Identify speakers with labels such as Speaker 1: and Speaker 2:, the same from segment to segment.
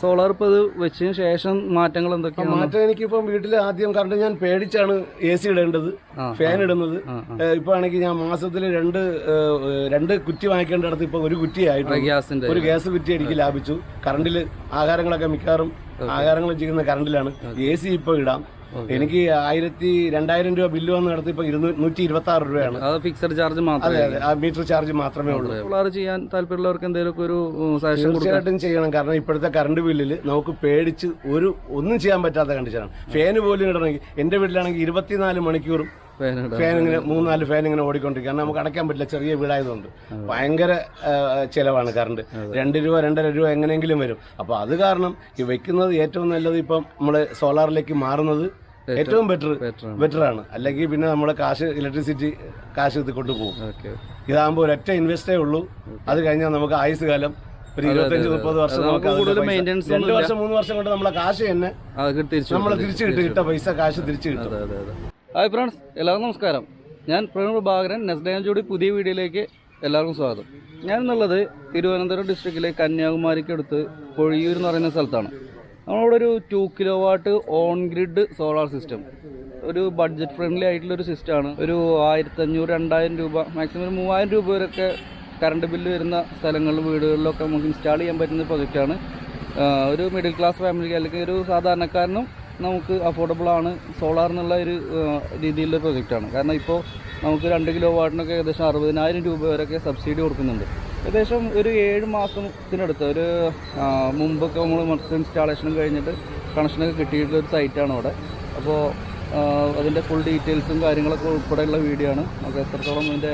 Speaker 1: Solar ഇപ്പോൾ ഇത് വെച്ചതിന് ശേഷം മാറ്റങ്ങൾ എന്തൊക്കെയാണ്?
Speaker 2: മാറ്റം എനിക്കിപ്പം വീട്ടിൽ ആദ്യം കറണ്ട് ഞാൻ പേടിച്ചാണ് എ സി ഇടേണ്ടത് ഫാൻ ഇടുന്നത്. ഇപ്പൊ ആണെങ്കിൽ ഞാൻ മാസത്തിൽ രണ്ട് രണ്ട് കുറ്റി വാങ്ങിക്കേണ്ടടത്ത് ഇപ്പൊ ഒരു കുറ്റി ആയിട്ട്
Speaker 1: ഗ്യാസിന്റെ
Speaker 2: ഒരു ഗ്യാസ് കുറ്റി എനിക്ക് ലാഭിച്ചു. കറണ്ടിൽ ആഹാരങ്ങളൊക്കെ മിക്കവാറും ആഹാരങ്ങൾ ചെയ്യുന്ന കറണ്ടിലാണ് എ സി ഇപ്പൊ ഇടാം. എനിക്ക് ആയിരത്തി രണ്ടായിരം രൂപ ബില്ല് വന്ന് നടത്തി ഇപ്പൊ നൂറ്റി ഇരുപത്തി ആറ് രൂപയാണ്.
Speaker 1: അത് ഫിക്സഡ് ചാർജ് മാത്രമേ
Speaker 2: അതെ ആ മീറ്റർ ചാർജ് മാത്രമേ ഉള്ളൂ.
Speaker 1: സോളാർ ചെയ്യാൻ താല്പര്യമുള്ളവർക്ക് എന്തെങ്കിലും ഒരു സജഷൻ
Speaker 2: തീർച്ചയായിട്ടും ചെയ്യണം. കാരണം ഇപ്പോഴത്തെ കറണ്ട് ബില്ലിൽ നമുക്ക് പേടിച്ച് ഒരു ഒന്നും ചെയ്യാൻ പറ്റാത്ത കണ്ടീഷനാണ് ഫാന് പോലും ഇടണമെങ്കിൽ എന്റെ വീട്ടിലാണെങ്കിൽ ഇരുപത്തിനാല് മണിക്കൂറും
Speaker 1: ഫാൻ
Speaker 2: ഇങ്ങനെ മൂന്നാൽ ഫാൻ ഇങ്ങനെ ഓടിക്കൊണ്ടിരിക്കും. കാരണം നമുക്ക് അടയ്ക്കാൻ പറ്റില്ല. ചെറിയ വീടായതുകൊണ്ട്. ഭയങ്കര ചിലവാണ് ചെലവാണ് കറണ്ട് രണ്ട് രൂപ രണ്ടര രൂപ എങ്ങനെയെങ്കിലും വരും. അപ്പോൾ അത് കാരണം ഈ വെക്കുന്നത് ഏറ്റവും നല്ലത് ഇപ്പം നമ്മൾ സോളാറിലേക്ക് മാറുന്നത് ഏറ്റവും ബെറ്റർ ബെറ്റർ ആണ്. അല്ലെങ്കിൽ പിന്നെ നമ്മുടെ കാശ് ഇലക്ട്രിസിറ്റി കാശ് ഇത് കൊണ്ടുപോകും ഇതാകുമ്പോൾ ഒരൊറ്റ ഇൻവെസ്റ്റേ ഉള്ളൂ. അത് കഴിഞ്ഞാൽ നമുക്ക് ആയുസ് കാലം ഒരു ഇരുപത്തഞ്ച് മുപ്പത് വർഷം നമുക്ക് രണ്ട് വർഷം മൂന്ന് വർഷം കൊണ്ട് നമ്മളെ കാശ് തന്നെ നമ്മൾ തിരിച്ചു കിട്ടും കിട്ട പൈസ കാശ് തിരിച്ചു കിട്ടും.
Speaker 1: ഹായ് ഫ്രണ്ട്സ് എല്ലാവർക്കും നമസ്കാരം. ഞാൻ പ്രവീൺ പ്രഭാകരൻ നെസ്ഡേജോടി പുതിയ വീഡിയോയിലേക്ക് എല്ലാവർക്കും സ്വാഗതം. ഞാൻ എന്നുള്ളത് തിരുവനന്തപുരം ഡിസ്ട്രിക്റ്റിലെ കന്യാകുമാരിക്കടുത്ത് പൊഴിയൂർ എന്ന് പറയുന്ന സ്ഥലത്താണ്. നമ്മളിവിടെ ഒരു two kilo watt on grid solar system ഒരു ബഡ്ജറ്റ് ഫ്രണ്ട്ലി ആയിട്ടുള്ള ഒരു സിസ്റ്റമാണ് ഒരു ആയിരത്തി അഞ്ഞൂറ് രണ്ടായിരം രൂപ മാക്സിമം മൂവായിരം രൂപ വരെയൊക്കെ കറണ്ട് ബില്ല് വരുന്ന സ്ഥലങ്ങളിലും വീടുകളിലൊക്കെ നമുക്ക് ഇൻസ്റ്റാൾ ചെയ്യാൻ പറ്റുന്ന പ്രൊജക്റ്റാണ് ഒരു മിഡിൽ ക്ലാസ് ഫാമിലിക്ക് അല്ലെങ്കിൽ ഒരു സാധാരണക്കാരനും നമുക്ക് അഫോർഡബിൾ ആണ് സോളാർ എന്നുള്ള ഒരു രീതിയിലുള്ള പ്രൊജക്റ്റാണ് കാരണം ഇപ്പോൾ നമുക്ക് രണ്ട് കിലോ വാട്ടിനൊക്കെ ഏകദേശം അറുപതിനായിരം രൂപ വരെയൊക്കെ സബ്സിഡി കൊടുക്കുന്നുണ്ട്. ഏകദേശം ഒരു ഏഴ് മാസത്തിനടുത്ത് ഒരു മുമ്പൊക്കെ നമ്മൾ മൊത്തം ഇൻസ്റ്റാളേഷനും കഴിഞ്ഞിട്ട് കണക്ഷനൊക്കെ കിട്ടിയിട്ടുള്ള ഒരു സൈറ്റാണ് അവിടെ. അപ്പോൾ അതിന്റെ ഫുൾ ഡീറ്റെയിൽസും കാര്യങ്ങളൊക്കെ ഉൾപ്പെടെയുള്ള വീഡിയോ ആണ്. നമുക്ക് എത്രത്തോളം ഇതിന്റെ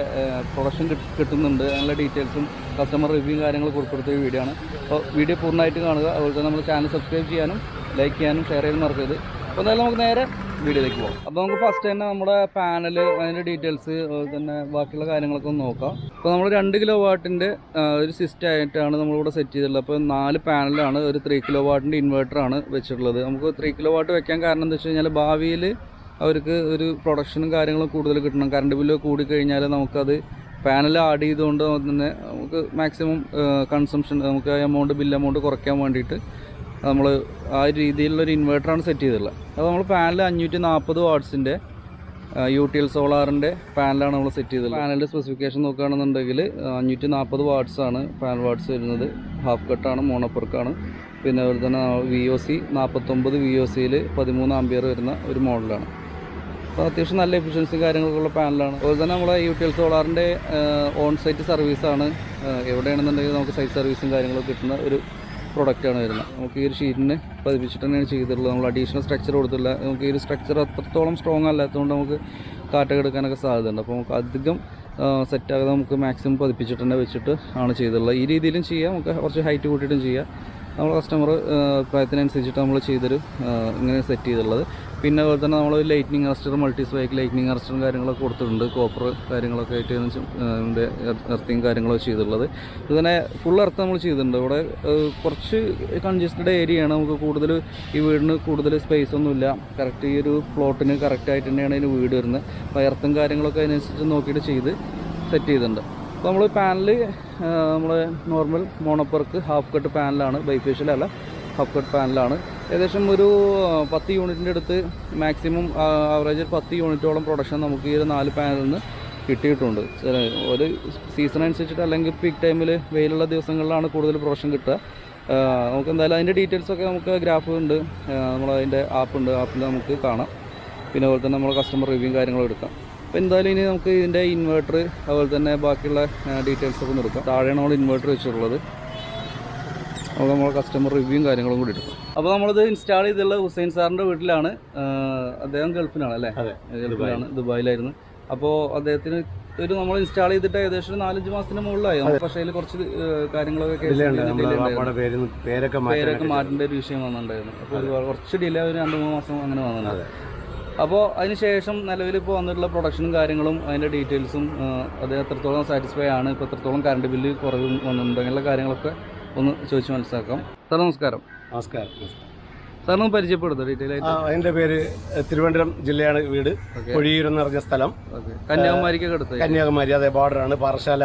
Speaker 1: പ്രൊഡക്ഷൻ കിട്ടുന്നുണ്ട് അങ്ങനെയുള്ള ഡീറ്റെയിൽസും കസ്റ്റമർ റിവ്യൂ കാര്യങ്ങളൊക്കെ ഉൾപ്പെടുത്തിയ വീഡിയോ ആണ്. അപ്പോൾ വീഡിയോ പൂർണമായിട്ട് കാണുക. അതുപോലെ തന്നെ നമ്മൾ ചാനൽ സബ്സ്ക്രൈബ് ചെയ്യാനും ലൈക്ക് ചെയ്യാനും ഷെയർ ചെയ്യാനും മറക്കരുത്. അപ്പോൾ എന്തായാലും നമുക്ക് നേരെ വീഡിയോയിലേക്ക് പോകാം അപ്പോൾ നമുക്ക് ഫസ്റ്റ് തന്നെ നമ്മുടെ പാനൽ അതിന്റെ ഡീറ്റെയിൽസ് തന്നെ ബാക്കിയുള്ള കാര്യങ്ങളൊക്കെ ഒന്ന് നോക്കാം. അപ്പോൾ നമ്മൾ രണ്ട് കിലോ വാട്ടിന്റെ ഒരു സിസ്റ്റം ആയിട്ടാണ് നമ്മളിവിടെ സെറ്റ് ചെയ്തിട്ടുള്ളത്. അപ്പോൾ നാല് പാനലാണ് ഒരു ത്രീ കിലോ വാട്ടിന്റെ ഇൻവേർട്ടറാണ് വെച്ചിട്ടുള്ളത്. നമുക്ക് ത്രീ കിലോ വാട്ട് വെക്കാൻ കാരണം എന്താ വെച്ച് കഴിഞ്ഞാൽ ഭാവിയിൽ അവർക്ക് ഒരു പ്രൊഡക്ഷനും കാര്യങ്ങളും കൂടുതൽ കിട്ടണം. കറണ്ട് ബില്ല് കൂടിക്കഴിഞ്ഞാൽ നമുക്കത് പാനൽ ആഡ് ചെയ്തുകൊണ്ട് തന്നെ നമുക്ക് മാക്സിമം കൺസംഷൻ നമുക്ക് എമൗണ്ട് ബില്ല് എമൗണ്ട് കുറയ്ക്കാൻ വേണ്ടിയിട്ട് നമ്മൾ ആ രീതിയിലുള്ള ഒരു ഇൻവെർട്ടറാണ് സെറ്റ് ചെയ്തിട്ടുള്ളത്. അപ്പോൾ നമ്മൾ പാനൽ അഞ്ഞൂറ്റി നാൽപ്പത് വാട്ട്സിന്റെ യു ടി എൽ സോളാറിന്റെ പാനലാണ് നമ്മൾ സെറ്റ് ചെയ്തത് പാനലിന്റെ സ്പെസിഫിക്കേഷൻ നോക്കുകയാണെന്നുണ്ടെങ്കിൽ അഞ്ഞൂറ്റി നാൽപ്പത് വാട്ട്സാണ് പാനൽ വാട്ട്സ് വരുന്നത്. ഹാഫ് കട്ടാണ് മോണോപ്പർക്കാണ് പിന്നെ അതുപോലെ തന്നെ വി ഒ സി നാൽപ്പത്തൊമ്പത് വി ഒ സിയിൽ പതിമൂന്ന് ആംബിയർ വരുന്ന ഒരു മോഡലാണ് അപ്പോൾ അത്യാവശ്യം നല്ല എഫിഷ്യൻസി കാര്യങ്ങളൊക്കെ ഉള്ള പാനലാണ് അതുപോലെ തന്നെ നമ്മളെ യു ടി എൽ സോളാറിന്റെ ഓൺ സൈറ്റ് സർവീസാണ് എവിടെയാണെന്നുണ്ടെങ്കിൽ നമുക്ക് സൈറ്റ് സർവീസും കാര്യങ്ങളൊക്കെ കിട്ടുന്ന ഒരു പ്രൊഡക്റ്റാണ് വരുന്നത്. നമുക്ക് ഈ ഒരു ഷീറ്റിന് പതിപ്പിച്ചിട്ട് തന്നെയാണ് ചെയ്തിട്ടുള്ളത്. നമ്മൾ അഡീഷണൽ സ്ട്രക്ചർ കൊടുത്തില്ല നമുക്ക് ഈ ഒരു സ്ട്രക്ചർ അത്രത്തോളം സ്ട്രോങ് അല്ലാത്തതുകൊണ്ട് നമുക്ക് കാറ്റൊക്കെ എടുക്കാനൊക്കെ സാധ്യതയുണ്ട്. അപ്പോൾ നമുക്ക് അധികം സെറ്റാകാതെ നമുക്ക് മാക്സിമം പതിപ്പിച്ചിട്ട് തന്നെ വെച്ചിട്ട് ആണ് ചെയ്തിട്ടുള്ളത്. ഈ രീതിയിലും ചെയ്യാം. നമുക്ക് കുറച്ച് ഹൈറ്റ് കൂട്ടിയിട്ടും ചെയ്യാം. നമ്മൾ കസ്റ്റമർ പ്രായത്തിനനുസരിച്ചിട്ട് നമ്മൾ ചെയ്തൊരു ഇങ്ങനെ സെറ്റ് ചെയ്തിട്ടുള്ളത് പിന്നെ അതുപോലെ തന്നെ നമ്മൾ lightning arrester multi spike lightning അറസ്റ്ററും കാര്യങ്ങളൊക്കെ കൊടുത്തിട്ടുണ്ട്. കോപ്പർ കാര്യങ്ങളൊക്കെ ആയിട്ട് എർത്തിങ് കാര്യങ്ങളൊക്കെ ചെയ്തിട്ടുള്ളത്. ഇതിനെ ഫുൾ എർത്ത് നമ്മൾ ചെയ്തിട്ടുണ്ട്. ഇവിടെ കുറച്ച് കൺജസ്റ്റഡ് ഏരിയയാണ് നമുക്ക് കൂടുതൽ ഈ വീടിന് കൂടുതൽ സ്പേസ് ഒന്നുമില്ല. കറക്റ്റ് ഈ ഒരു പ്ലോട്ടിന് കറക്റ്റായിട്ട് തന്നെയാണ് ഇതിന് വീട് വരുന്നത്. അപ്പോൾ എർത്തും കാര്യങ്ങളൊക്കെ അതിനനുസരിച്ച് നോക്കിയിട്ട് ചെയ്ത് സെറ്റ് ചെയ്തിട്ടുണ്ട്. അപ്പോൾ നമ്മൾ പാനൽ നമ്മൾ normal mono PERC half cut പാനലാണ് bifacial അല്ല ഹാഫ് കട്ട് പാനലാണ്. ഏകദേശം ഒരു പത്ത് യൂണിറ്റിന്റെ അടുത്ത് മാക്സിമം ആവറേജ് പത്ത് യൂണിറ്റോളം പ്രൊഡക്ഷൻ നമുക്ക് ഈ ഒരു നാല് പാനലിൽ നിന്ന് കിട്ടിയിട്ടുണ്ട് ഒരു സീസൺ അനുസരിച്ചിട്ട് അല്ലെങ്കിൽ പീക്ക് ടൈമിൽ വെയിലുള്ള ദിവസങ്ങളിലാണ് കൂടുതൽ പ്രൊഡക്ഷൻ കിട്ടുക. നമുക്ക് എന്തായാലും അതിന്റെ ഡീറ്റെയിൽസൊക്കെ നമുക്ക് ഗ്രാഫ് ഉണ്ട് നമ്മളതിന്റെ ആപ്പ് ഉണ്ട് ആപ്പിൽ നമുക്ക് കാണാം. പിന്നെ അതുപോലെ തന്നെ നമ്മൾ കസ്റ്റമർ റിവ്യൂ കാര്യങ്ങളും എടുക്കാം. അപ്പോൾ എന്തായാലും ഇനി നമുക്ക് ഇതിന്റെ ഇൻവെർട്ടർ അതുപോലെ തന്നെ ബാക്കിയുള്ള ഡീറ്റെയിൽസ് ഒക്കെ ഒന്ന് എടുക്കാം. താഴെയാണ് നമ്മൾ ഇൻവെർട്ടർ വെച്ചിട്ടുള്ളത്. അപ്പോൾ നമ്മൾ കസ്റ്റമർ റിവ്യൂവും കാര്യങ്ങളും കൂടി എടുക്കും. അപ്പോൾ നമ്മളിത് ഇൻസ്റ്റാൾ ചെയ്തുള്ള ഹുസൈൻ സാറിന്റെ വീട്ടിലാണ്. അദ്ദേഹം ഗൾഫിലാണ് അല്ലേ? ഗൾഫിലാണ് ദുബായിലായിരുന്നു. അപ്പോൾ അദ്ദേഹത്തിന് ഒരു നമ്മൾ ഇൻസ്റ്റാൾ ചെയ്തിട്ട് ഏകദേശം നാലഞ്ച് മാസത്തിന് മുകളിലായി. പക്ഷേ അതിൽ കുറച്ച് കാര്യങ്ങളൊക്കെ
Speaker 2: പേരൊക്കെ
Speaker 1: മാറ്റേണ്ട ഒരു വിഷയം വന്നിട്ടുണ്ടായിരുന്നു. അപ്പോൾ കുറച്ച് ഡിലേ ഒരു രണ്ട് മൂന്ന് മാസം അങ്ങനെ വന്നിട്ടുണ്ട്.
Speaker 2: അതെ.
Speaker 1: അപ്പോൾ അതിന് ശേഷം നിലവിൽ ഇപ്പോൾ വന്നിട്ടുള്ള പ്രൊഡക്ഷനും കാര്യങ്ങളും അതിന്റെ ഡീറ്റെയിൽസും അത് എത്രത്തോളം സാറ്റിസ്ഫൈ ആണ് ഇപ്പോൾ എത്രത്തോളം കറണ്ട് ബില്ല് കുറവ് വന്നിട്ടുണ്ട് അങ്ങനെയുള്ള കാര്യങ്ങളൊക്കെ ഒന്ന് ചോദിച്ച് മനസ്സിലാക്കാം. സാർ നമസ്കാരം.
Speaker 2: നമസ്കാരം
Speaker 1: സാറിന് പരിചയപ്പെടുത്തോ ഡീറ്റെയിൽ ആയിട്ട്.
Speaker 2: എന്റെ പേര് തിരുവനന്തപുരം ജില്ലയാണ് വീട്. കൊഴിയൂർ എന്ന് പറഞ്ഞ സ്ഥലം.
Speaker 1: കന്യാകുമാരിക്കൊക്കെ അടുത്ത്
Speaker 2: കന്യാകുമാരി അതെ ബോർഡറാണ് പാറശാല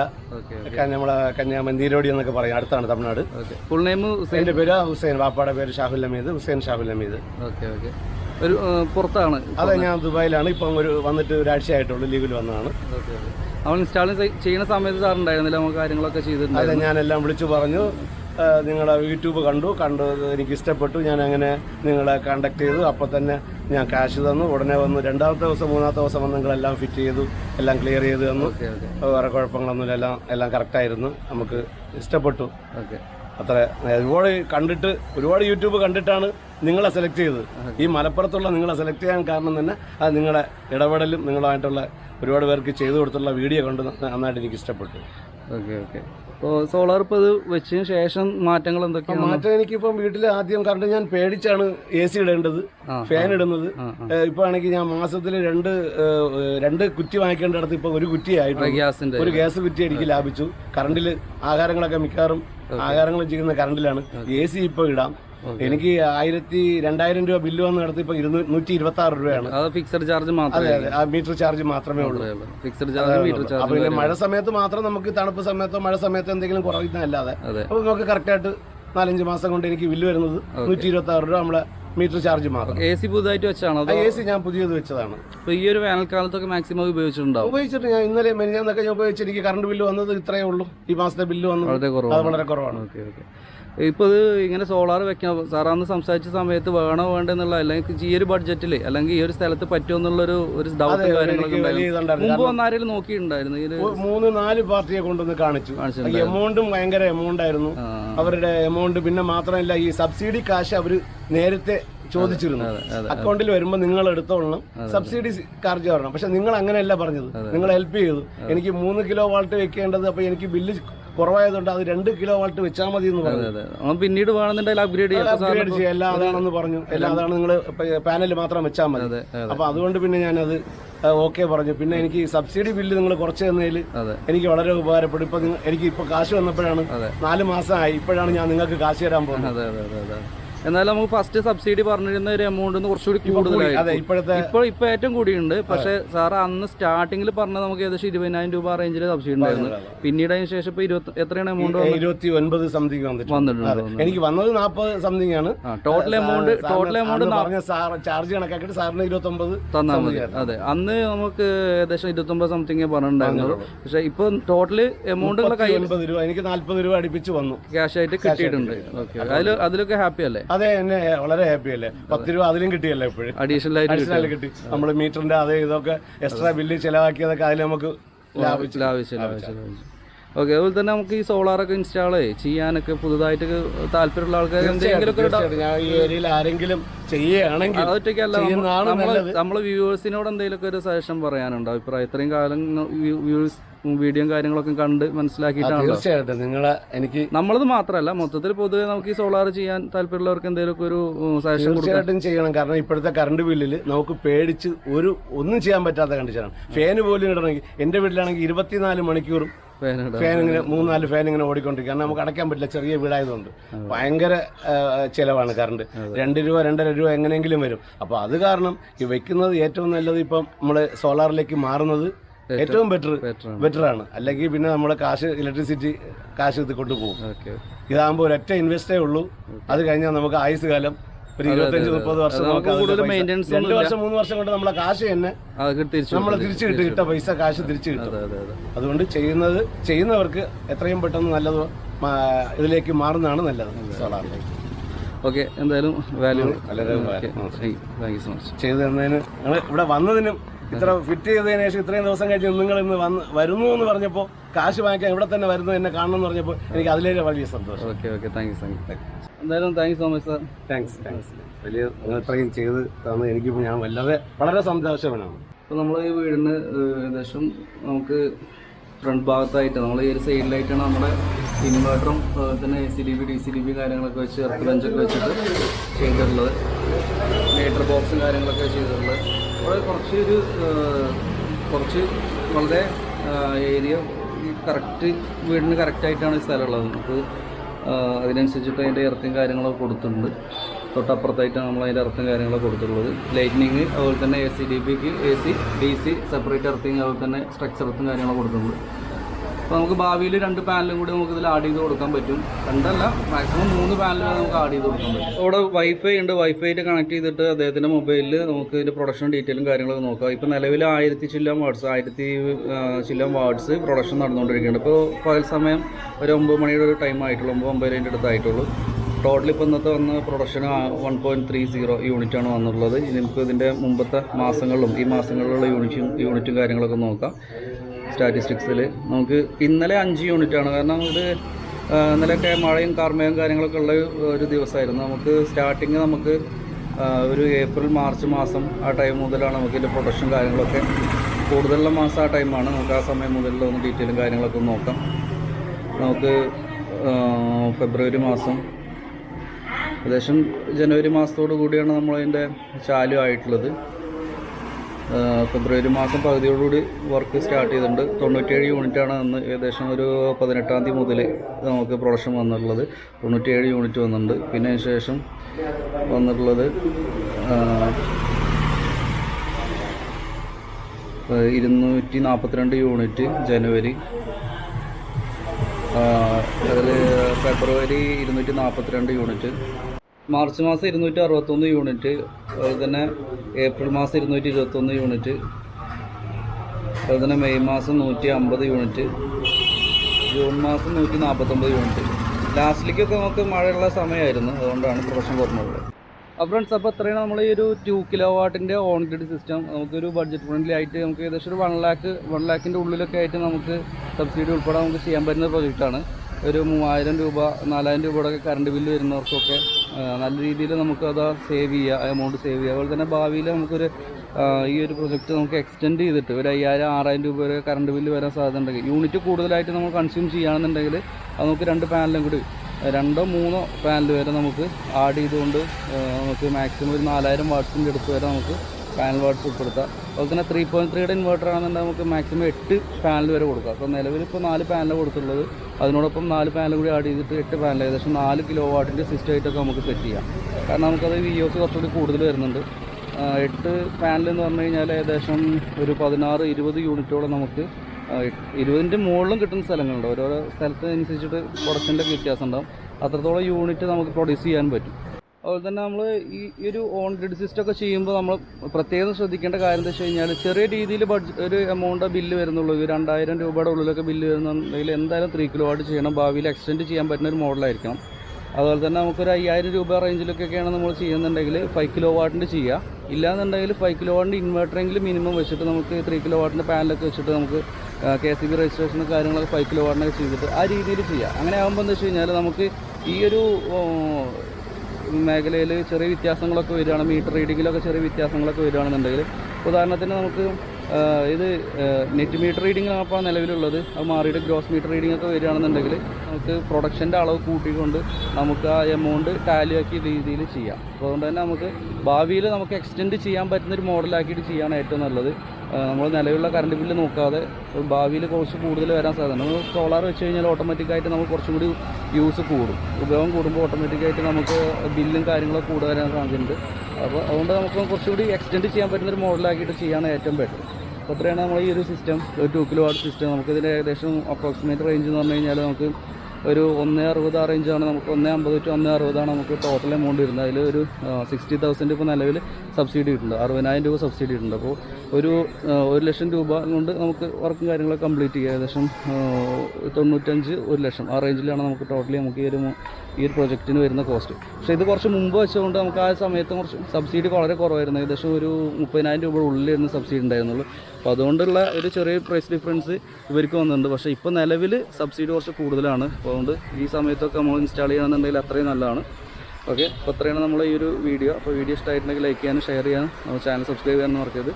Speaker 2: നമ്മളെ കന്യാമന്തിരോടി എന്നൊക്കെ പറയും. അടുത്താണ് തമിഴ്നാട്.
Speaker 1: ഫുൾ നെയിം
Speaker 2: എന്റെ പേര് ഹുസൈൻ. വാപ്പയുടെ പേര് ഷാഹുൽ അമീദ് ഹുസൈൻ ഷാഹുൽ അമീദ്
Speaker 1: ഓക്കെ ഓക്കെ. ഒരു പുറത്താണ്
Speaker 2: അതെ ഞാൻ ദുബായിലാണ്. ഇപ്പം ഒരു വന്നിട്ട് ഒരാഴ്ച ആയിട്ടുള്ളൂ ലീവിൽ വന്നതാണ്.
Speaker 1: അവൻ ഇൻസ്റ്റാൾ ചെയ്യുന്ന സമയത്ത് സാർ ഉണ്ടായിരുന്നില്ല നമുക്ക് കാര്യങ്ങളൊക്കെ
Speaker 2: ചെയ്തിട്ടുണ്ട്
Speaker 1: അതെ
Speaker 2: ഞാനെല്ലാം വിളിച്ചു പറഞ്ഞു. നിങ്ങളുടെ യൂട്യൂബ് കണ്ടു. കണ്ടു എനിക്ക് ഇഷ്ടപ്പെട്ടു. ഞാൻ അങ്ങനെ നിങ്ങളെ കോണ്ടാക്ട് ചെയ്തു. അപ്പോൾ തന്നെ ഞാൻ കാശ് തന്നു. ഉടനെ വന്നു. രണ്ടാമത്തെ ദിവസം മൂന്നാമത്തെ ദിവസം വന്ന് നിങ്ങളെല്ലാം ഫിറ്റ് ചെയ്തു. എല്ലാം ക്ലിയർ ചെയ്തു തന്നു. വേറെ കുഴപ്പങ്ങളൊന്നുമില്ല. എല്ലാം എല്ലാം കറക്റ്റായിരുന്നു നമുക്ക് ഇഷ്ടപ്പെട്ടു.
Speaker 1: ഓക്കെ.
Speaker 2: അത്ര. ഒരുപാട് കണ്ടിട്ട് ഒരുപാട് യൂട്യൂബ് കണ്ടിട്ടാണ് നിങ്ങളെ സെലക്ട് ചെയ്തത്. ഈ മലപ്പുറത്തുള്ള നിങ്ങളെ സെലക്ട് ചെയ്യാൻ കാരണം തന്നെ അത് നിങ്ങളുടെ ഇടപെടലും നിങ്ങളായിട്ടുള്ള ഒരുപാട് പേർക്ക് ചെയ്തു കൊടുത്തുള്ള വീഡിയോ കണ്ട് നന്നായിട്ട് എനിക്ക് ഇഷ്ടപ്പെട്ടു.
Speaker 1: Okay okay. അപ്പോൾ സോളാർ ഇപ്പോൾ ഇത് വെച്ചതിന് ശേഷം മാറ്റങ്ങൾ എന്തൊക്കെയാണ്?
Speaker 2: മാറ്റം എനിക്കിപ്പം വീട്ടിൽ ആദ്യം കറണ്ട് ഞാൻ പേടിച്ചാണ് എ സി ഇടേണ്ടത് ഫാൻ ഇടുന്നത്.
Speaker 1: ആ ആ.
Speaker 2: ഇപ്പൊ ആണെങ്കിൽ ഞാൻ മാസത്തിൽ രണ്ട് രണ്ട് കുറ്റി വാങ്ങിക്കേണ്ട ഇടത്ത് ഇപ്പൊ ഒരു കുറ്റി ആയിട്ട് ഒരു ഗ്യാസ് കുറ്റി എനിക്ക് ലാഭിച്ചു. കറണ്ടിൽ ആഹാരങ്ങളൊക്കെ മിക്കവാറും ആഹാരങ്ങൾ വെച്ചിരിക്കുന്ന കറണ്ടിലാണ്. എ സി ഇപ്പൊ ഇടാം. എനിക്ക് ആയിരത്തി രണ്ടായിരം രൂപ ബില്ല് വന്ന് നടത്തി ഇപ്പൊ നൂറ്റി ഇരുപത്തി ആറ് രൂപയാണ്
Speaker 1: ഫിക്സഡ് ചാർജ് മാത്രമേ
Speaker 2: മീറ്റർ ചാർജ് മാത്രമേ ഉള്ളൂ.
Speaker 1: ഫിക്സഡ് ചാർജ് മീറ്റർ ചാർജ്
Speaker 2: പിന്നെ മഴ സമയത്ത് മാത്രം നമുക്ക് തണുപ്പ് സമയത്തോ മഴ സമയത്തോ എന്തെങ്കിലും
Speaker 1: കുറവില്ലാതെ
Speaker 2: അപ്പൊ നമുക്ക് കറക്റ്റായിട്ട് നാലഞ്ച് മാസം കൊണ്ട് എനിക്ക് ബില്ല് വരുന്നത് നൂറ്റി ഇരുപത്തി ആറ് രൂപ നമ്മളെ മീറ്റർ ചാർജ് മാറും
Speaker 1: എ സി പുതുതായിട്ട് വെച്ചാണോ
Speaker 2: എ സി ഞാൻ പുതിയത് വെച്ചതാണ്.
Speaker 1: ഇപ്പോൾ ഈ ഒരു വേനൽക്കാലത്തൊക്കെ മാക്സിമം ഉപയോഗിച്ചിട്ടുണ്ടാവും?
Speaker 2: ഉപയോഗിച്ചിട്ട് ഞാൻ ഇന്നലെ മെനിഞ്ഞാന്നൊക്കെ ഞാൻ ഉപയോഗിച്ച് എനിക്ക് കറണ്ട് ബില്ല് വന്നത് ഇത്രയേ ഉള്ളൂ. ഈ മാസത്തെ ബില്ല് വന്നത്
Speaker 1: വളരെ കുറവാണ്.
Speaker 2: വളരെ കുറവാണ്.
Speaker 1: ഓക്കെ ഓക്കെ ഇപ്പോൾ ഇത് ഇങ്ങനെ സോളാർ വെക്കണം. സാറാന്ന് അന്ന് സംസാരിച്ച സമയത്ത് വേണോ വേണ്ടെന്നുള്ള അല്ലെങ്കിൽ ഈ ഒരു ബഡ്ജറ്റിൽ അല്ലെങ്കിൽ ഈ ഒരു സ്ഥലത്ത് പറ്റുമോ എന്നുള്ളൊരു ഒരു ഡൗട്ടും കാര്യങ്ങളൊക്കെ ഉണ്ടായിരുന്നു. മുമ്പ് വന്നാരെങ്കിലും നോക്കിയിട്ടുണ്ടായിരുന്നു? ഈ ഒരു
Speaker 2: ഒരു മൂന്ന് നാല് പാർട്ടിയെ കൊണ്ടുവന്ന് കാണിച്ചു. എമൗണ്ടും ഭയങ്കര എമൗണ്ട് ആയിരുന്നു. അവരുടെ എമൗണ്ട് പിന്നെ മാത്രമല്ല ഈ സബ്സിഡി കാശ് അവർ നേരത്തെ ചോദിച്ചിരുന്നു. അക്കൗണ്ടിൽ വരുമ്പോൾ നിങ്ങൾ എടുത്തോളണം. സബ്സിഡി ചാർജ് വരണം. പക്ഷെ നിങ്ങൾ അങ്ങനെയല്ല പറഞ്ഞത്. നിങ്ങൾ ഹെൽപ്പ് ചെയ്തു. എനിക്ക് മൂന്ന് കിലോ വാൾട്ട് വെക്കേണ്ടത് അപ്പൊ എനിക്ക് ബില്ല് കുറവായതുകൊണ്ട് അത് രണ്ട് കിലോ വാൾട്ട് വെച്ചാൽ മതി എന്ന് പറഞ്ഞു.
Speaker 1: പിന്നീട് വേണമെന്നുണ്ടെങ്കിൽ അപ്ഗ്രേഡ്
Speaker 2: അപ്ഗ്രേഡ് ചെയ്യാം. എല്ലാം അതാണെന്ന് പറഞ്ഞു. എല്ലാം അതാണ് നിങ്ങൾ പാനൽ മാത്രം വെച്ചാൽ മതി. അപ്പൊ അതുകൊണ്ട് പിന്നെ ഞാനത് ഓക്കെ പറഞ്ഞു. പിന്നെ എനിക്ക് സബ്സിഡി ബില്ല് നിങ്ങൾ കുറച്ച് തന്നതിൽ എനിക്ക് വളരെ ഉപകാരപ്പെടും. ഇപ്പൊ എനിക്ക് ഇപ്പൊ കാശ് വന്നപ്പോഴാണ്. നാല് മാസമായി ഇപ്പോഴാണ് ഞാൻ നിങ്ങൾക്ക് കാശ് തരാൻ പോകുന്നത്.
Speaker 1: എന്നാലും നമുക്ക് ഫസ്റ്റ് സബ്സിഡി പറഞ്ഞിരുന്ന ഒരു എമൗണ്ട് കുറച്ചുകൂടി
Speaker 2: കൂടുതലായി.
Speaker 1: ഇപ്പോൾ ഇപ്പൊ ഏറ്റവും കൂടിയുണ്ട്. പക്ഷെ സാർ അന്ന് സ്റ്റാർട്ടിംഗിൽ പറഞ്ഞ നമുക്ക് ഏകദേശം ഇരുപതിനായിരം രൂപ റേഞ്ചിൽ സബ്സിഡി ഉണ്ടായിരുന്നു. പിന്നീട് അതിന് ശേഷം ഇപ്പൊ ഇരുപത്തി എത്രയാണ് എമൗണ്ട്
Speaker 2: ഇരുപത്തി ഒൻപത് സംതിങ് വന്നിട്ടുണ്ട്. എനിക്ക് വന്നത് നാൽപ്പത് സംതിങ് ആണ്.
Speaker 1: Total amount total amount
Speaker 2: charge കണക്കാക്കിയിട്ട് സാറിന് ഇരുപത്തി ഒമ്പത്
Speaker 1: തന്നാൽ മതി. അതെ. അന്ന് നമുക്ക് ഏകദേശം ഇരുപത്തി ഒമ്പത് സംതിങ് പറഞ്ഞിട്ടുണ്ടായിരുന്നുള്ളൂ. പക്ഷെ ഇപ്പൊ ടോട്ടൽ
Speaker 2: എമൗണ്ട് എനിക്ക് നാല്പത് രൂപ അടുപ്പിച്ച് വന്നു.
Speaker 1: ക്യാഷ് ആയിട്ട് കിട്ടിയിട്ടുണ്ട്. ഓക്കെ അതിൽ അതിലൊക്കെ ഹാപ്പി അല്ലേ?
Speaker 2: അതെ എന്നെ വളരെ ഹാപ്പി അല്ലേ? പത്ത് രൂപ അതിലും കിട്ടിയല്ലേ ഇപ്പോഴും?
Speaker 1: അഡീഷണൽ ആയിട്ട്
Speaker 2: കിട്ടി. നമ്മൾ മീറ്ററിന്റെ അതേ ഇതൊക്കെ എക്സ്ട്രാ ബില്ല് ചിലവാക്കിയതൊക്കെ അതിൽ നമുക്ക് ലാഭിച്ചു.
Speaker 1: ലാഭിച്ചു ലാഭിച്ചു ലാഭിച്ചു. ഓക്കെ അതുപോലെ തന്നെ നമുക്ക് ഈ സോളാറൊക്കെ ഇൻസ്റ്റാൾ ചെയ്യാനൊക്കെ പുതുതായിട്ട് താല്പര്യമുള്ള ആൾക്കാർ
Speaker 2: എന്തെങ്കിലും ആരെങ്കിലും ചെയ്യുകയാണെങ്കിൽ
Speaker 1: അതൊറ്റയ്ക്കല്ല നമ്മൾ വ്യൂവേഴ്സിനോട് എന്തെങ്കിലുമൊക്കെ ഒരു സജഷൻ പറയാനുണ്ടോ? അഭിപ്രായം? ഇത്രയും കാലം വ്യൂസ് വീഡിയോയും കാര്യങ്ങളൊക്കെ കണ്ട് മനസ്സിലാക്കിയിട്ടാണ്
Speaker 2: തീർച്ചയായിട്ടും. നിങ്ങളെ എനിക്ക്
Speaker 1: നമ്മളത് മാത്രമല്ല മൊത്തത്തിൽ പൊതുവെ നമുക്ക് ഈ സോളാർ ചെയ്യാൻ താല്പര്യമുള്ളവർക്ക് എന്തെങ്കിലും ഒരു സജഷൻ
Speaker 2: തീർച്ചയായിട്ടും ചെയ്യണം. കാരണം ഇപ്പോഴത്തെ കറണ്ട് ബില്ലിൽ നമുക്ക് പേടിച്ച് ഒരു ഒന്നും ചെയ്യാൻ പറ്റാത്ത കണ്ടീഷനാണ് ഫാന് പോലും ഇടണമെങ്കിൽ എന്റെ വീട്ടിലാണെങ്കിൽ ഇരുപത്തിനാല് മണിക്കൂറും. ഫാൻ ഇങ്ങനെ മൂന്നാൽ ഫാൻ ഇങ്ങനെ ഓടിക്കൊണ്ടിരിക്കും. കാരണം നമുക്ക് അടയ്ക്കാൻ പറ്റില്ല. ചെറിയ വീടായതുകൊണ്ട്. ഭയങ്കര ചിലവാണ് ചെലവാണ് കറണ്ട് രണ്ട് രൂപ രണ്ടര രൂപ എങ്ങനെയെങ്കിലും വരും. അപ്പോൾ അത് കാരണം ഈ വെക്കുന്നത് ഏറ്റവും നല്ലത് ഇപ്പം നമ്മൾ സോളാറിലേക്ക് മാറുന്നത് ഏറ്റവും ബെറ്റർ ബെറ്റർ ആണ്. അല്ലെങ്കിൽ പിന്നെ നമ്മൾ കാശ് ഇലക്ട്രിസിറ്റി കാശ് ഇത് കൊണ്ടുപോകും. ഇതാകുമ്പോൾ ഒരൊറ്റ ഇൻവെസ്റ്റേ ഉള്ളൂ. അത് കഴിഞ്ഞാൽ നമുക്ക് ആയുസ് കാലം ഒരു ഇരുപത്തഞ്ച് മുപ്പത് വർഷം നമുക്ക് രണ്ട് വർഷം മൂന്ന് വർഷം കൊണ്ട് നമ്മളെ കാശ് തന്നെ നമ്മൾ തിരിച്ചു കിട്ടും. കിട്ട പൈസ കാശ് തിരിച്ചു കിട്ടും.
Speaker 1: അതെ അതെ അതെ.
Speaker 2: അതുകൊണ്ട് ചെയ്യുന്നത് ചെയ്യുന്നവർക്ക് എത്രയും പെട്ടെന്ന് നല്ലത് ഇതിലേക്ക് മാറുന്നതാണ് നല്ലത്. സോളാറിലേക്ക്
Speaker 1: ഓക്കെ എന്തായാലും value. Thank you so much
Speaker 2: ചെയ്തു തന്നതിന് ഞങ്ങൾ ഇവിടെ വന്നതിനും ഇത്ര ഫിറ്റ് ചെയ്തതിനു ശേഷം ഇത്രയും ദിവസം കഴിഞ്ഞ് നിങ്ങൾ ഇന്ന് വന്ന് വരുന്നു എന്ന് പറഞ്ഞപ്പോൾ കാശ് വാങ്ങിക്കാൻ ഇവിടെ തന്നെ വരുന്നു എന്നെ കാണണം എന്ന് പറഞ്ഞപ്പോൾ എനിക്ക് അതിലേക്ക് വലിയ സന്തോഷം.
Speaker 1: Okay okay thank you thank you എന്തായാലും thank you so much sir
Speaker 2: thanks thanks വലിയ നിങ്ങൾ ഇത്രയും ചെയ്ത് തന്ന് എനിക്കിപ്പോൾ ഞാൻ വല്ലാതെ വളരെ സന്തോഷമാണ്
Speaker 1: അപ്പോൾ നമ്മൾ ഈ വീടിന് ഏകദേശം നമുക്ക് ഫ്രണ്ട് ഭാഗത്തായിട്ട് നമ്മൾ ഈ ഒരു സൈഡിലായിട്ടാണ് നമ്മുടെ ഇൻവേർട്ടറും തന്നെ A C D B D C D B കാര്യങ്ങളൊക്കെ വെച്ച് എർത്ത് ബെഞ്ചൊക്കെ വെച്ചിട്ട് ചെയ്തിട്ടുള്ളത്. മീറ്റർ ബോക്സും കാര്യങ്ങളൊക്കെ ചെയ്തിട്ടുള്ളത്. അവിടെ കുറച്ച് ഒരു കുറച്ച് വളരെ ഏരിയ കറക്റ്റ് വീടിന് കറക്റ്റായിട്ടാണ് ഈ സ്ഥലമുള്ളത്. നമുക്ക് അതിനനുസരിച്ചിട്ട് അതിന്റെ ഇറത്തും കാര്യങ്ങളൊക്കെ കൊടുത്തിട്ടുണ്ട്. തൊട്ടപ്പുറത്തായിട്ടാണ് നമ്മൾ അതിന്റെ ഇറത്തും കാര്യങ്ങളൊക്കെ കൊടുത്തിട്ടുള്ളത്. ലൈറ്റിനിങ് അതുപോലെ തന്നെ A C D pick A C D C separate earthing അതുപോലെ തന്നെ സ്ട്രക്ചർ ഇറത്തും കാര്യങ്ങളൊക്കെ കൊടുത്തിട്ടുണ്ട്. അപ്പോൾ നമുക്ക് ഭാവിയിൽ രണ്ട് പാനലും കൂടി നമുക്ക് ഇതിൽ ആഡ് ചെയ്ത് കൊടുക്കാൻ പറ്റും. രണ്ടല്ല മാക്സിമം മൂന്ന് പാനലുകൾ നമുക്ക് ആഡ് ചെയ്ത് കൊടുക്കാൻ പറ്റും. ഇവിടെ വൈഫൈ ഉണ്ട്. വൈഫൈ കണക്ട് ചെയ്തിട്ട് അദ്ദേഹത്തിന്റെ മൊബൈലിൽ നമുക്ക് ഇതിന്റെ പ്രൊഡക്ഷൻ ഡീറ്റെയിലും കാര്യങ്ങളൊക്കെ നോക്കാം. ഇപ്പോൾ നിലവിൽ ആയിരത്തി ചില്ലം വാട്സ് ആയിരത്തി ചില്ലം വാട്സ് പ്രൊഡക്ഷൻ നടന്നുകൊണ്ടിരിക്കുന്നുണ്ട്. ഇപ്പോൾ പകൽ സമയം ഒരു ഒമ്പത് മണിയുടെ ഒരു ടൈം ആയിട്ടുള്ളൂ. ഒമ്പത് ഒമ്പതിന്റെ അടുത്തായിട്ടുള്ളൂ. ടോട്ടലി ഇപ്പോൾ ഇന്നത്തെ വന്ന production one point three zero യൂണിറ്റാണ് വന്നിട്ടുള്ളത്. നമുക്ക് ഇതിന്റെ മുമ്പത്തെ മാസങ്ങളിലും ഈ മാസങ്ങളിലുള്ള യൂണിറ്റും യൂണിറ്റും കാര്യങ്ങളൊക്കെ നോക്കാം. സ്റ്റാറ്റിസ്റ്റിക്സിൽ നമുക്ക് ഇന്നലെ അഞ്ച് യൂണിറ്റാണ്. കാരണം ഇത് ഇന്നലെയൊക്കെ മഴയും കർമ്മയും കാര്യങ്ങളൊക്കെ ഉള്ള ഒരു ദിവസമായിരുന്നു. നമുക്ക് സ്റ്റാർട്ടിങ് നമുക്ക് ഒരു ഏപ്രിൽ മാർച്ച് മാസം ആ ടൈം മുതലാണ് നമുക്ക് ഇതിന്റെ പ്രൊഡക്ഷൻ കാര്യങ്ങളൊക്കെ. കൂടുതലുള്ള മാസം ആ ടൈമാണ് നമുക്ക് ആ സമയം മുതൽ ഒന്ന് ഡീറ്റെയിലും കാര്യങ്ങളൊക്കെ ഒന്ന് നോക്കാം. നമുക്ക് ഫെബ്രുവരി മാസം. ഏകദേശം ജനുവരി മാസത്തോടു കൂടിയാണ് നമ്മളതിന്റെ ചാലു ആയിട്ടുള്ളത് ഫെബ്രുവരി മാസം പകുതിയോടുകൂടി വർക്ക് സ്റ്റാർട്ട് ചെയ്തിട്ടുണ്ട്. തൊണ്ണൂറ്റേഴ് യൂണിറ്റാണ് അന്ന് ഏകദേശം ഒരു പതിനെട്ടാം തീയതി മുതൽ നമുക്ക് പ്രൊഡക്ഷൻ വന്നിട്ടുള്ളത്. തൊണ്ണൂറ്റേഴ് യൂണിറ്റ് വന്നിട്ടുണ്ട്. പിന്നെ ശേഷം വന്നിട്ടുള്ളത് ഇരുന്നൂറ്റി നാൽപ്പത്തിരണ്ട് യൂണിറ്റ് ജനുവരി. അതിൽ ഫെബ്രുവരി ഇരുന്നൂറ്റി നാൽപ്പത്തിരണ്ട് യൂണിറ്റ് മാർച്ച് മാസം ഇരുന്നൂറ്റി അറുപത്തൊന്ന് യൂണിറ്റ് അതുപോലെ തന്നെ ഏപ്രിൽ മാസം ഇരുന്നൂറ്റി ഇരുപത്തൊന്ന് യൂണിറ്റ് അതുപോലെ തന്നെ മെയ് മാസം നൂറ്റി അമ്പത് യൂണിറ്റ് ജൂൺ മാസം നൂറ്റി നാൽപ്പത്തൊമ്പത് യൂണിറ്റ്. ലാസ്റ്റിലേക്കൊക്കെ നമുക്ക് മഴയുള്ള സമയമായിരുന്നു അതുകൊണ്ടാണ് പ്രൊഡക്ഷൻ കുറഞ്ഞുള്ളത്. അപ്പോൾ ഫ്രണ്ട്സ് അപ്പോൾ ഇത്രയാണ് നമ്മൾ ഈ ഒരു ടു കിലോ വാട്ടിന്റെ ഓൺ ഗ്രിഡ് സിസ്റ്റം നമുക്കൊരു ബഡ്ജറ്റ് ഫ്രണ്ട്ലി ആയിട്ട് നമുക്ക് ഏകദേശം ഒരു വൺ ലാക്ക് വൺ ലാക്കിന്റെ ഉള്ളിലൊക്കെ ആയിട്ട് നമുക്ക് സബ്സിഡി ഉൾപ്പെടെ നമുക്ക് ചെയ്യാൻ പറ്റുന്ന പ്രൊജക്റ്റാണ് ഒരു മൂവായിരം രൂപ നാലായിരം രൂപയുടെ കറണ്ട് ബില്ല് വരുന്നവർക്കൊക്കെ നല്ല രീതിയിൽ നമുക്ക് അത് സേവ് ചെയ്യുക എമൗണ്ട് സേവ് ചെയ്യുക അതുപോലെ തന്നെ ഭാവിയിൽ നമുക്കൊരു ഈ ഒരു പ്രൊജക്റ്റ് നമുക്ക് എക്സ്റ്റെൻഡ് ചെയ്തിട്ട് ഒരു അയ്യായിരം ആറായിരം രൂപ വരെ കറണ്ട് ബില്ല് വരാൻ സാധ്യത ഉണ്ടെങ്കിൽ യൂണിറ്റ് കൂടുതലായിട്ട് നമ്മൾ കൺസ്യൂം ചെയ്യുകയാണെന്നുണ്ടെങ്കിൽ അത് നമുക്ക് രണ്ട് പാനലും കൂടി രണ്ടോ മൂന്നോ പാനൽ വരെ നമുക്ക് ആഡ് ചെയ്തുകൊണ്ട് നമുക്ക് മാക്സിമം ഒരു നാലായിരം വാട്ട്സിന്റെ അടുത്ത് വരെ നമുക്ക് പാനൽ വാട്ട്സ് ഉൾപ്പെടുത്താം. അതുപോലെ തന്നെ ത്രീ പോയിന്റ് ത്രീയുടെ ഇൻവേർട്ടർ ആണെന്നുണ്ടെങ്കിൽ നമുക്ക് മാക്സിമം എട്ട് പാനൽ വരെ കൊടുക്കാം. അപ്പോൾ നിലവിൽ ഇപ്പോൾ നാല് പാനൽ കൊടുത്തുള്ളത് അതിനോടൊപ്പം നാല് പാനൽ കൂടി ആഡ് ചെയ്തിട്ട് എട്ട് പാനൽ ഏകദേശം നാല് കിലോ വാട്ടിന്റെ സിസ്റ്റം ആയിട്ടൊക്കെ നമുക്ക് സെറ്റ് ചെയ്യാം. കാരണം നമുക്കത് വി ഒ സി കുറച്ചുകൂടി കൂടുതൽ വരുന്നുണ്ട്. എട്ട് പാനൽ എന്ന് പറഞ്ഞു കഴിഞ്ഞാൽ ഏകദേശം ഒരു പതിനാറ് ഇരുപത് യൂണിറ്റോളം നമുക്ക് ഇരുപതിന്റെ മുകളിലും കിട്ടുന്ന സ്ഥലങ്ങളുണ്ട്. ഓരോരോ സ്ഥലത്തിനനുസരിച്ചിട്ട് കുറച്ചിന്റെ വ്യത്യാസം ഉണ്ടാവും. അത്രത്തോളം യൂണിറ്റ് നമുക്ക് പ്രൊഡ്യൂസ് ചെയ്യാൻ പറ്റും. അതുപോലെ തന്നെ നമ്മൾ ഈ ഒരു ഓൺ ഗ്രിഡ് സിസ്റ്റം ഒക്കെ ചെയ്യുമ്പോൾ നമ്മൾ പ്രത്യേകം ശ്രദ്ധിക്കേണ്ട കാര്യം എന്താ വെച്ച് കഴിഞ്ഞാൽ ചെറിയ രീതിയിൽ ബഡ്ജറ്റ് ഒരു എമൗണ്ട് ബില്ല് വരുന്നുള്ളൂ. ഒരു രണ്ടായിരം രൂപയുടെ ഉള്ളിലൊക്കെ ബില്ല് വരുന്നുണ്ടെങ്കിൽ എന്തായാലും ത്രീ കിലോ വാട്ട് ചെയ്യണം. ഭാവിയിൽ എക്സ്റ്റെൻഡ് ചെയ്യാൻ പറ്റുന്ന ഒരു മോഡലായിരിക്കണം അതുപോലെ തന്നെ നമുക്കൊരു അയ്യായിരം രൂപ റേഞ്ചിലൊക്കെയാണ് നമ്മൾ ചെയ്യുന്നുണ്ടെങ്കിൽ ഫൈവ് കിലോ വാട്ടിന്റെ ചെയ്യുക ഇല്ലാന്നുണ്ടെങ്കിൽ ഫൈവ് കിലോ വാട്ടിന്റെ ഇൻവെർട്ടറെങ്കിലും മിനിമം വെച്ചിട്ട് നമുക്ക് ത്രീ കിലോ വാട്ടിന്റെ പാനലൊക്കെ വെച്ചിട്ട് നമുക്ക് കെ സി ബി രജിസ്ട്രേഷനും കാര്യങ്ങളൊക്കെ ഫൈവ് കിലോ വാട്ടിനൊക്കെ ചെയ്തിട്ട് ആ രീതിയിൽ ചെയ്യാം. അങ്ങനെ ആകുമ്പോൾ എന്താ വെച്ച് കഴിഞ്ഞാൽ നമുക്ക് ഈ ഒരു മേഖലയിൽ ചെറിയ വ്യത്യാസങ്ങളൊക്കെ വരികയാണ്. മീറ്റർ റീഡിങ്ങിലൊക്കെ ചെറിയ വ്യത്യാസങ്ങളൊക്കെ വരികയാണെന്നുണ്ടെങ്കിൽ ഉദാഹരണത്തിന് നമുക്ക് ഇത് നെറ്റ് മീറ്റർ റീഡിംഗ് ആപ്പാണ് നിലവിലുള്ളത്. അത് മാറിയിട്ട് ഗ്രോസ് മീറ്റർ റീഡിംഗ് ഒക്കെ വരികയാണെന്നുണ്ടെങ്കിൽ നമുക്ക് പ്രൊഡക്ഷന്റെ അളവ് കൂട്ടിക്കൊണ്ട് നമുക്ക് ആ എമൗണ്ട് ടാലിയാക്കിയ രീതിയിൽ ചെയ്യാം. അപ്പോൾ അതുകൊണ്ട് തന്നെ നമുക്ക് ഭാവിയിൽ നമുക്ക് എക്സ്റ്റെൻഡ് ചെയ്യാൻ പറ്റുന്ന ഒരു മോഡലാക്കിയിട്ട് ചെയ്യാണ് ഏറ്റവും നല്ലത്. നമ്മൾ നിലവിലുള്ള കറണ്ട് ബില്ല് നോക്കാതെ ഭാവിയിൽ കുറച്ച് കൂടുതൽ വരാൻ സാധ്യത നമ്മൾ സോളാർ വെച്ച് കഴിഞ്ഞാൽ ഓട്ടോമാറ്റിക്കായിട്ട് നമ്മൾ കുറച്ചും കൂടി യൂസ് കൂടും. ഉപയോഗം കൂടുമ്പോൾ ഓട്ടോമാറ്റിക്കായിട്ട് നമുക്ക് ബില്ലും കാര്യങ്ങളൊക്കെ കൂടുതൽ വരാൻ സാധ്യതയുണ്ട്. അപ്പോൾ അതുകൊണ്ട് നമുക്ക് കുറച്ചുകൂടി എക്സ്റ്റെൻഡ് ചെയ്യാൻ പറ്റുന്ന ഒരു മോഡലാക്കിയിട്ട് ചെയ്യാണ് ഏറ്റവും ബെറ്റർ അപ്പോൾ അത്രയാണ് നമ്മൾ ഈ ഒരു സിസ്റ്റം ഒരു ടു കിലോ വാട്ട് സിസ്റ്റം നമുക്കിതിന്റെ ഏകദേശം അപ്രോക്സിമേറ്റ് റേഞ്ച് എന്ന് പറഞ്ഞു കഴിഞ്ഞാൽ നമുക്ക് ഒരു ഒന്ന് അറുപത് ആ റേഞ്ചാണ് നമുക്ക് ഒന്ന് അമ്പത് ടു ഒന്ന് അറുപതാണ് നമുക്ക് ടോട്ടൽ എമൗണ്ട് വരുന്നത് അതിൽ ഒരു സിക്സ്റ്റി തൗസൻഡ് ഇപ്പോൾ നിലവിൽ സബ്സിഡി ഇട്ടുണ്ട്. അറുപതിനായിരം രൂപ സബ്സിഡി കിട്ടുന്നുണ്ട് അപ്പോൾ ഒരു ഒരു ലക്ഷം രൂപ കൊണ്ട് നമുക്ക് വർക്കും കാര്യങ്ങളൊക്കെ കംപ്ലീറ്റ് ചെയ്യാം. ഏകദേശം തൊണ്ണൂറ്റഞ്ച് ഒരു ലക്ഷം ആ റേഞ്ചിലാണ് നമുക്ക് ടോട്ടലി നമുക്ക് ഈ ഒരു ഈ ഒരു പ്രൊജക്റ്റിന് വരുന്ന കോസ്റ്റ് പക്ഷേ ഇത് കുറച്ച് മുമ്പ് വെച്ചുകൊണ്ട് നമുക്ക് ആ സമയത്ത് കുറച്ച് സബ്സിഡി വളരെ കുറവായിരുന്നു. ഏകദേശം ഒരു മുപ്പതിനായിരം രൂപ ഉള്ളിലായിരുന്നു സബ്സിഡി ഉണ്ടായിരുന്നുള്ളൂ. അപ്പോൾ അതുകൊണ്ടുള്ള ഒരു ചെറിയ പ്രൈസ് ഡിഫറൻസ് ഇവർക്ക് വന്നിട്ടുണ്ട്. പക്ഷേ ഇപ്പോൾ നിലവിൽ സബ്സിഡി കുറച്ച് കൂടുതലാണ്. അപ്പോൾ അതുകൊണ്ട് ഈ സമയത്തൊക്കെ നമ്മൾ ഇൻസ്റ്റാൾ ചെയ്യണമെന്നുണ്ടെങ്കിൽ അത്രയും നല്ലതാണ്. ഓക്കെ? അപ്പോൾ അത്രയാണ് നമ്മൾ ഈ ഒരു വീഡിയോ അപ്പോൾ വീഡിയോ ഇഷ്ടമായിട്ടുണ്ടെങ്കിൽ ലൈക്ക് ചെയ്യാനും ഷെയർ ചെയ്യാനും നമ്മുടെ ചാനൽ സബ്സ്ക്രൈബ് ചെയ്യാനും മറക്കരുത്.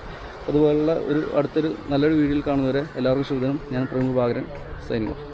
Speaker 1: അതുപോലുള്ള ഒരു അടുത്തൊരു നല്ലൊരു വീഡിയോയിൽ കാണുന്നവരെ എല്ലാവർക്കും ശുഭദിനം. ഞാൻ പ്രമുഖ ഭാഗരൻ സൈനിക